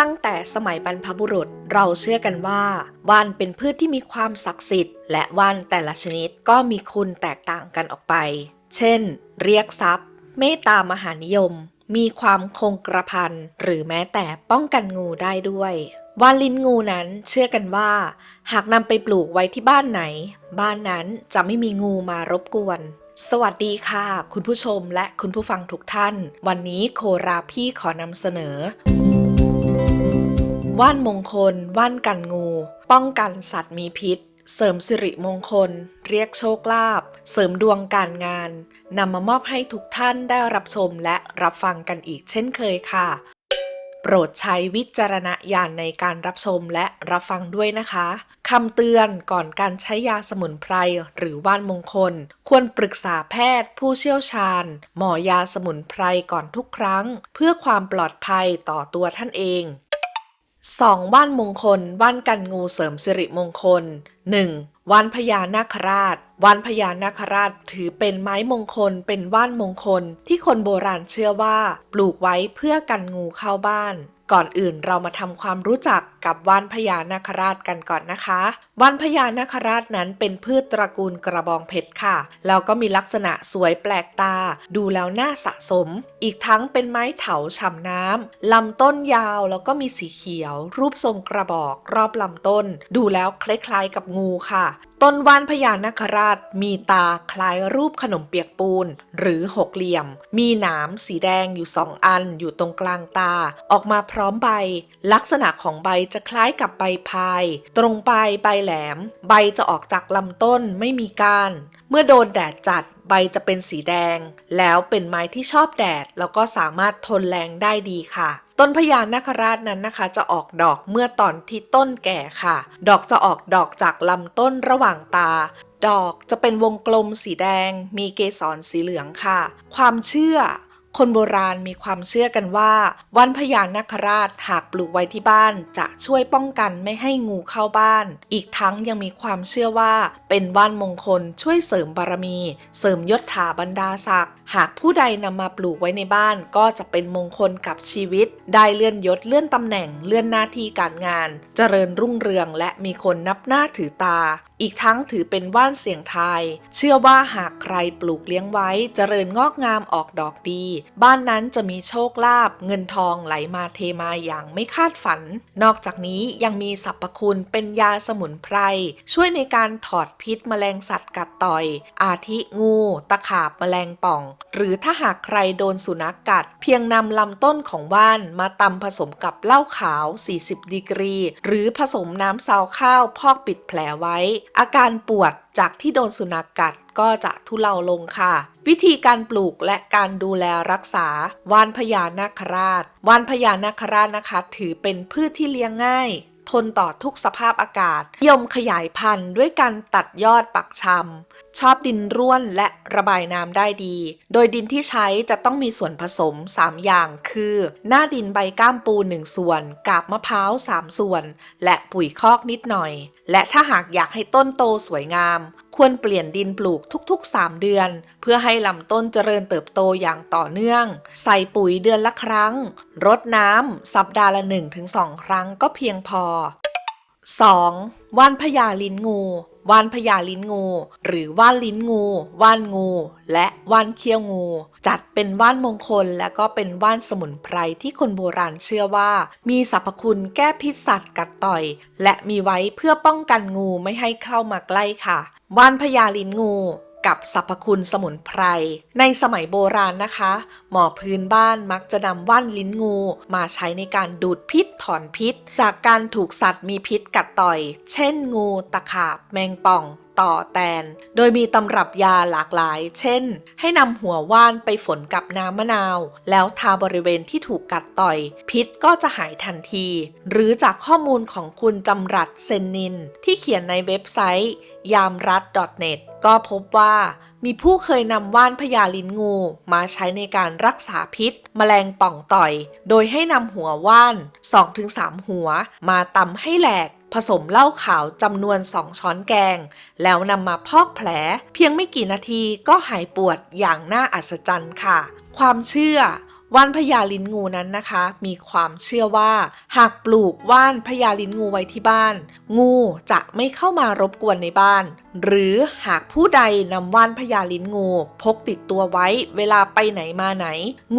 ตั้งแต่สมัยบรรพบุรุษเราเชื่อกันว่า ว่านเป็นพืชที่มีความศักดิ์สิทธิ์ และว่านแต่ละชนิดก็มีคุณแตกต่างกันออกไป เช่น เรียกทรัพย์ เมตตามหานิยม มีความคงกระพันหรือแม้แต่ป้องกันงูได้ด้วยว่านลิ้นงูนั้นเชื่อกันว่า หากนำไปปลูกไว้ที่บ้านไหน บ้านนั้นจะไม่มีงูมารบกวน สวัสดีค่ะ คุณผู้ชมและคุณผู้ฟังทุกท่าน วันนี้โคราพี่ขอนำเสนอ ว่านมงคล ว่านกันงู ป้องกันสัตว์มีพิษ เสริมสิริมงคล เรียกโชคลาภ เสริมดวงการงาน นำมามอบให้ทุกท่านได้รับชมและรับฟังกันอีกเช่นเคยค่ะ โปรดใช้วิจารณญาณในการรับชมและรับฟังด้วยนะคะคำเตือนก่อนการใช้ยาสมุนไพรหรือว่านมงคล ควรปรึกษาแพทย์ ผู้เชี่ยวชาญ หมอยาสมุนไพรก่อนทุกครั้ง เพื่อความปลอดภัยต่อตัวท่านเอง 2. ว่านมงคล ว่านกันงูเสริมสิริมงคล 1. ว่านพญานาคราช ว่านพญานาคราชถือเป็นไม้มงคล เป็นว่านมงคล ที่คนโบราณเชื่อว่า ปลูกไว้เพื่อกันงูเข้าบ้าน ก่อนอื่นเรามาทำความรู้จัก กับว่านพญานาคราชกันก่อนนะคะว่านพญานาคราชนั้นเป็นพืชตระกูลกระบองเพชรค่ะ แล้วก็มีลักษณะสวยแปลกตา ดูแล้วน่าสะสม อีกทั้งเป็นไม้เถาฉ่ำน้ำลำต้นยาวแล้วก็มีสีเขียว รูปทรงกระบอกรอบลำต้น ดูแล้วคล้ายๆกับงูค่ะ ต้นว่านพญานาคราช มีตาคล้ายรูปขนมเปียกปูน หรือหกเหลี่ยม มีหนามสีแดงอยู่สองอันอยู่ตรงกลางตา ออกมาพร้อมใบ ลักษณะของใบจะคล้ายกับใบพาย ตรงปลายใบแหลม ใบจะออกจากลำต้นไม่มีก้าน เมื่อโดนแดดจัดใบจะเป็นสีแดง แล้วเป็นไม้ที่ชอบแดด แล้วก็สามารถทนแรงได้ดีค่ะ ต้นพญานาคราชนั้นนะคะ จะออกดอกเมื่อตอนที่ต้นแก่ค่ะ ดอกจะออกดอกจากลำต้นระหว่างตา ดอกจะเป็นวงกลมสีแดง มีเกสรสีเหลืองค่ะ ความเชื่อ คนโบราณมีความเชื่อกันว่า วันพญานาคราชหากปลูกไว้ที่บ้าน จะช่วยป้องกันไม่ให้งูเข้าบ้าน อีกทั้งยังมีความเชื่อว่า เป็นว่านมงคลช่วยเสริมบารมี เสริมยศถาบรรดาศักดิ์หากผู้ใดนำมาปลูกไว้ในบ้านก็จะเป็นมงคลกับชีวิต ได้เลื่อนยศเลื่อนตำแหน่งเลื่อนหน้าที่การงาน เจริญรุ่งเรืองและมีคนนับหน้าถือตา อีกทั้งถือเป็นว่านเสียงไทย เชื่อว่าหากใครปลูกเลี้ยงไว้ เจริญงอกงามออกดอกดีบ้านนั้นจะมีโชคลาภเงินทองไหลมาเทมาอย่างไม่คาดฝัน นอกจากนี้ยังมีสรรพคุณเป็นยาสมุนไพร ช่วยในการถอดพิษแมลงสัตว์กัดต่อย อาทิงู ตะขาบแมลงป่อง หรือถ้าหากใครโดนสุนัขกกัด เพียงนำลำต้นของว่านมาตำผสมกับเหล้าขาว 40 ดีกรี หรือผสมน้ำซาวข้าวพอกปิดแผลไว้ อาการปวด จากที่โดนสุนัขกกัดก็จะทุเลาลงค่ะ วิธีการปลูกและการดูแลรักษาวานพญานาคราช วานพญานาคราชนะคะ ถือเป็นพืชที่เลี้ยงง่าย ทนต่อทุกสภาพอากาศนิยมขยายพันธุ์ด้วยการตัดยอดปักชำ ชอบดินร่วนและระบายน้ำได้ดี โดยดินที่ใช้จะต้องมีส่วนผสม 3 อย่างคือ หน้าดินใบก้ามปู 1 ส่วน กาบมะพร้าว 3 ส่วน และปุ๋ยคอกนิดหน่อย และถ้าหากอยากให้ต้นโตสวยงาม ควรเปลี่ยนดินปลูกทุกๆ 3 เดือน เพื่อให้ลำต้นเจริญเติบโตอย่างต่อเนื่อง ใส่ปุ๋ยเดือนละครั้ง รดน้ำสัปดาห์ละ 1-2 ครั้งก็เพียงพอ 2. ว่านพญาลิ้นงู ว่านพญาลิ้นงู หรือว่านลิ้นงู ว่านงู และว่านเขี้ยวงู จัดเป็นว่านมงคลและก็เป็นว่านสมุนไพรที่คนโบราณเชื่อว่า มีสรรพคุณแก้พิษสัตว์กัดต่อย และมีไว้เพื่อป้องกันงูไม่ให้เข้ามาใกล้ค่ะ ว่านพญาลิ้นงู กับสรรพคุณสมุนไพร ในสมัยโบราณนะคะ หมอพื้นบ้านมักจะนำว่านลิ้นงู มาใช้ในการดูดพิษถอนพิษ จากการถูกสัตว์มีพิษกัดต่อย เช่นงู ตะขาบ แมงป่อง ต่อแตน โดยมีตำรับยาหลากหลาย เช่น ให้นำหัวว่านไปฝนกับน้ำมะนาว แล้วทาบริเวณที่ถูกกัดต่อย พิษก็จะหายทันที หรือจากข้อมูลของคุณจำรัดเซนนิน ที่เขียนในเว็บไซต์ยามรัฐ .net ก็พบว่ามีผู้เคยนำว่านพญาลิ้นงูมาใช้ในการรักษาพิษแมลงป่องต่อย โดยให้นำหัวว่าน 2-3 หัว มาตำให้แหลก ผสมเหล้าขาวจำนวน 2 ช้อนแกง แล้วนำมาพอกแผล เพียงไม่กี่นาทีก็หายปวดอย่างน่าอัศจรรย์ค่ะ ความเชื่อ ว่านพญาลิ้นงูนั้นนะคะ มีความเชื่อว่า หากปลูกว่านพญาลิ้นงูไว้ที่บ้าน งูจะไม่เข้ามารบกวนในบ้าน หรือหากผู้ใดนำว่านพญาลิ้นงู พกติดตัวไว้เวลาไปไหนมาไหน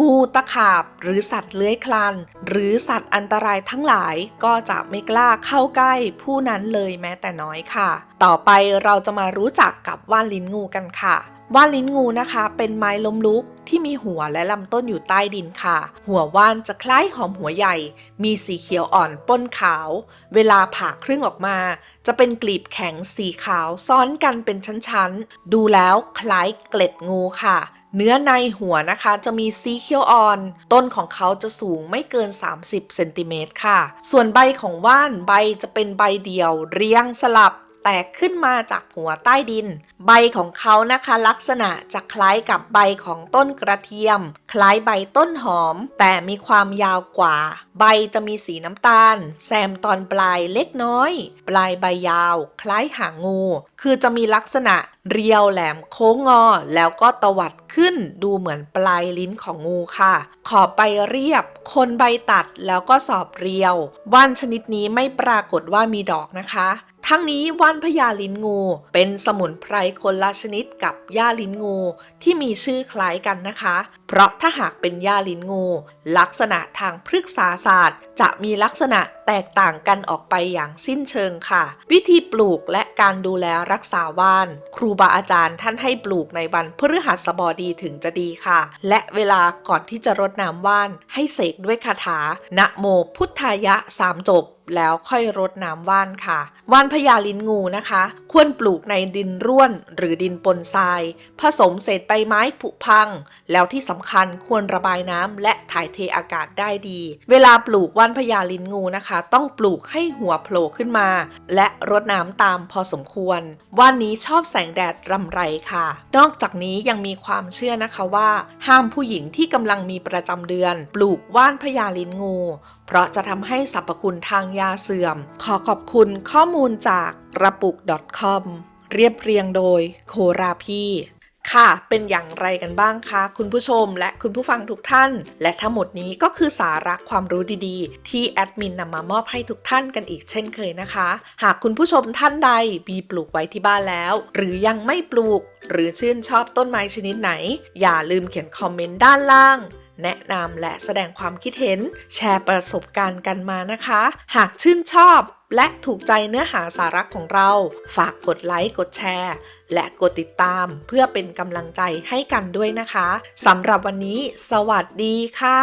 งูตะขาบหรือสัตว์เลื้อยคลานหรือสัตว์อันตรายทั้งหลายก็จะไม่กล้าเข้าใกล้ผู้นั้นเลยแม้แต่น้อยค่ะ ต่อไปเราจะมารู้จักกับว่านลิ้นงูกันค่ะ ว่านลิ้นงูนะคะ เป็นไม้ล้มลุกที่มีหัวและลำต้นอยู่ใต้ดินค่ะ หัวว่านจะคล้ายหอมหัวใหญ่ มีสีเขียวอ่อนป้นขาว เวลาผ่าครึ่งออกมา จะเป็นกลีบแข็งสีขาวซ้อนกันเป็นชั้นๆ ดูแล้วคล้ายเกล็ดงูค่ะ เนื้อในหัวนะคะจะมีสีเขียวอ่อน ต้นของเขาจะสูงไม่เกิน 30เซนติเมตรค่ะ ส่วนใบของว่านใบจะเป็นใบเดียวเรียงสลับ แตกขึ้นมาจากหัวใต้ดิน ใบของเขานะคะลักษณะจะคล้ายกับใบของต้นกระเทียม คล้ายใบต้นหอม แต่มีความยาวกว่า ใบจะมีสีน้ำตาล แซมตอนปลายเล็กน้อย ปลายใบยาว คล้ายหางงู คือจะมีลักษณะเรียวแหลมโค้งงอ แล้วก็ตวัดขึ้นดูเหมือนปลายลิ้นของงูค่ะ ขอบใบเรียบ คนใบตัดแล้วก็สอบเรียว ว่านชนิดนี้ไม่ปรากฏว่ามีดอกนะคะ ทั้งนี้ว่านพญาลิ้นงู เป็นสมุนไพรคนละชนิดกับหญ้าลิ้นงู ที่มีชื่อคล้ายกันนะคะ เพราะถ้าหากเป็นหญ้าลิ้นงู ลักษณะทางพฤกษาศาสตร์ จะมีลักษณะ แตกต่างกันออกไปอย่างสิ้นเชิงค่ะ วิธีปลูกและการดูแลรักษาว่าน ครูบาอาจารย์ท่านให้ปลูกในวันพฤหัสบดีถึงจะดีค่ะ และเวลาก่อนที่จะรดน้ำว่าน ให้เสกด้วยคาถา นะโมพุทธายะสามจบแล้วค่อยรดน้ำว่านค่ะ ว่านพญาลิ้นงูนะคะ ควรปลูกในดินร่วนหรือดินปนทราย ผสมเศษใบไม้ผุพัง แล้วที่สำคัญควรระบายน้ำและถ่ายเทอากาศได้ดี เวลาปลูกว่านพญาลิ้นงูนะคะต้องปลูกให้หัวโผล่ขึ้นมา และรดน้ำตามพอสมควร ว่านนี้ชอบแสงแดดรำไรค่ะ นอกจากนี้ยังมีความเชื่อนะคะว่า ห้ามผู้หญิงที่กำลังมีประจำเดือน ปลูกว่านพญาลิ้นงู เพราะจะทำให้สรรพคุณทางยาเสื่อม ขอขอบคุณข้อมูลจากกระปุก .com เรียบเรียงโดยโคราพี่ ค่ะ เป็นอย่างไรกันบ้างคะ คุณผู้ชมและคุณผู้ฟังทุกท่าน และทั้งหมดนี้ก็คือสาระความรู้ดีๆ ที่แอดมินนำมามอบให้ทุกท่านกันอีกเช่นเคยนะคะ หากคุณผู้ชมท่านใดมีปลูกไว้ที่บ้านแล้ว หรือยังไม่ปลูก หรือชื่นชอบต้นไม้ชนิดไหน อย่าลืมเขียนคอมเมนต์ด้านล่าง แนะนำและแสดงความคิดเห็น แชร์ประสบการณ์กันมานะคะ หากชื่นชอบและถูกใจเนื้อหาสาระของเรา ฝากกดไลค์ กดแชร์ และกดติดตามเพื่อเป็นกำลังใจให้กันด้วยนะคะสำหรับวันนี้ สวัสดีค่ะ